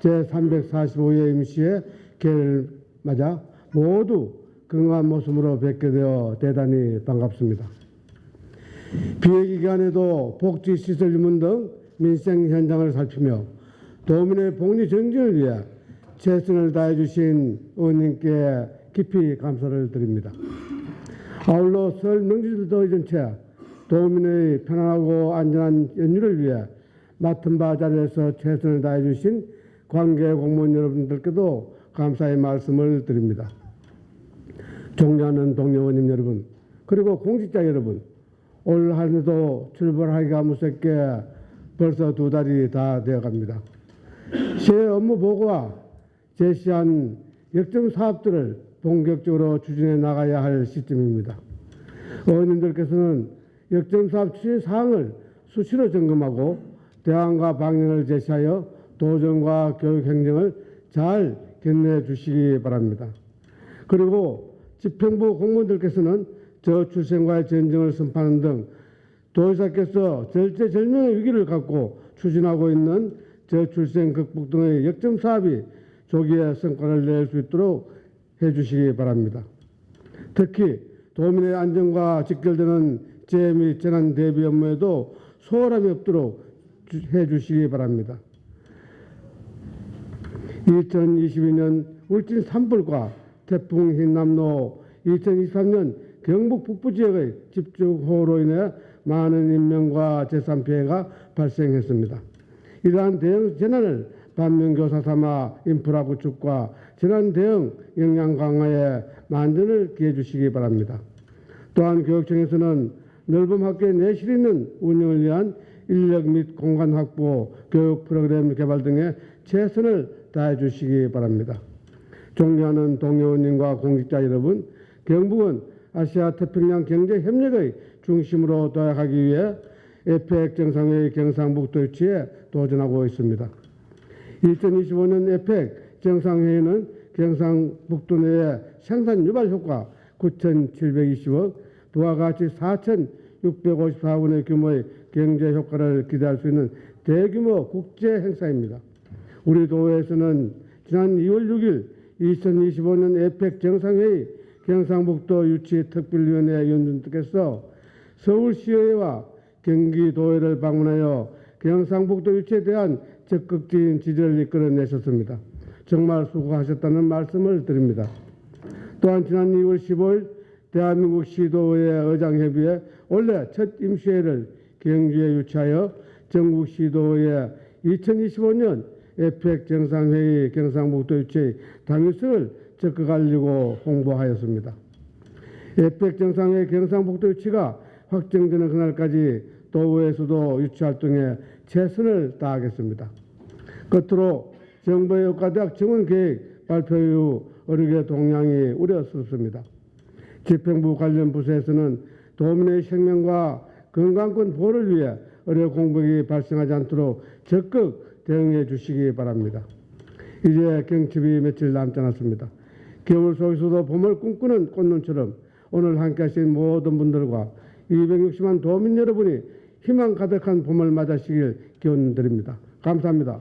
제345회 임시의 개를 맞아 모두 건강한 모습으로 뵙게 되어 대단히 반갑습니다. 비회 기간에도 복지 시설 유문 등 민생 현장을 살피며 도민의 복리 정진을 위해 최선을 다해 주신 의원님께 깊이 감사를 드립니다. 아울러 설 명절도 이전체 도민의 편안하고 안전한 연휴를 위해 맡은 바 자리에서 최선을 다해 주신 관계 공무원 여러분들께도 감사의 말씀을 드립니다. 존경하는 동료원님 여러분, 그리고 공직자 여러분, 올 한해도 출발하기가 무섭게 벌써 두 달이 다 되어갑니다. 시의 업무 보고와 제시한 역점 사업들을 본격적으로 추진해 나가야 할 시점입니다. 의원님들께서는 역점 사업 추진 사항을 수시로 점검하고 대안과 방향을 제시하여 도정과 교육 행정을 잘 견내 주시기 바랍니다. 그리고 집행부 공무원들께서는 저출생과의 전쟁을 선포하는 등 도의사께서 절제절명의 위기를 갖고 추진하고 있는 저출생 극복 등의 역점 사업이 조기에 성과를 낼 수 있도록 해주시기 바랍니다. 특히 도민의 안전과 직결되는 재해 및 재난 대비 업무에도 소홀함이 없도록 주- 해주시기 바랍니다. 2022년 울진 산불과 태풍 흰남노 2023년 경북 북부 지역의 집중호우로 인해 많은 인명과 재산 피해가 발생했습니다. 이러한 대응 재난을 반면교사 삼아 인프라 구축과 재난 대응 역량 강화에 만전을 기해 주시기 바랍니다. 또한 교육청에서는 넓은 학교의 내실 있는 운영을 위한 인력 및 공간 확보, 교육 프로그램 개발 등에 최선을 다해 주시기 바랍니다. 존경하는 동료원님과 공직자 여러분, 경북은 아시아 태평양 경제 협력의 중심으로 도약하기 위해 에펙 정상회의 경상북도 유치에 도전하고 있습니다. 2025년 에펙 정상회의는 경상북도 내의 생산 유발 효과 9,720억, 부와 같이 4,654원의 규모의 경제 효과를 기대할 수 있는 대규모 국제 행사입니다. 우리 도에서는 지난 2월 6일 2025년 에펙 정상회의 경상북도 유치 특별위원회 위원님께서 서울시의회와 경기도의회를 방문하여 경상북도 유치에 대한 적극적인 지지를 이끌어내셨습니다. 정말 수고하셨다는 말씀을 드립니다. 또한 지난 2월 15일 대한민국 시도의회 의장협의회 원래 첫 임시회를 경주에 유치하여 전국 시도의회 2025년 에펙 정상회의 경상북도 유치의 당일성을 적극 알리고 홍보하였습니다. 에펙 정상회의 경상북도 유치가 확정되는 그날까지 도의회에서도 유치 활동에 최선을 다하겠습니다. 끝으로 정부의 의과대학 정원 계획 발표 이후 어르게 동향이 우려스럽습니다. 집행부 관련 부서에서는 도민의 생명과 건강권 보호를 위해 의료 공백이 발생하지 않도록 적극 대응해 주시기 바랍니다. 이제 경칩이 며칠 남지 않았습니다. 겨울 속에서도 봄을 꿈꾸는 꽃눈처럼 오늘 함께 하신 모든 분들과 260만 도민 여러분이 희망 가득한 봄을 맞으시길 기원 드립니다. 감사합니다.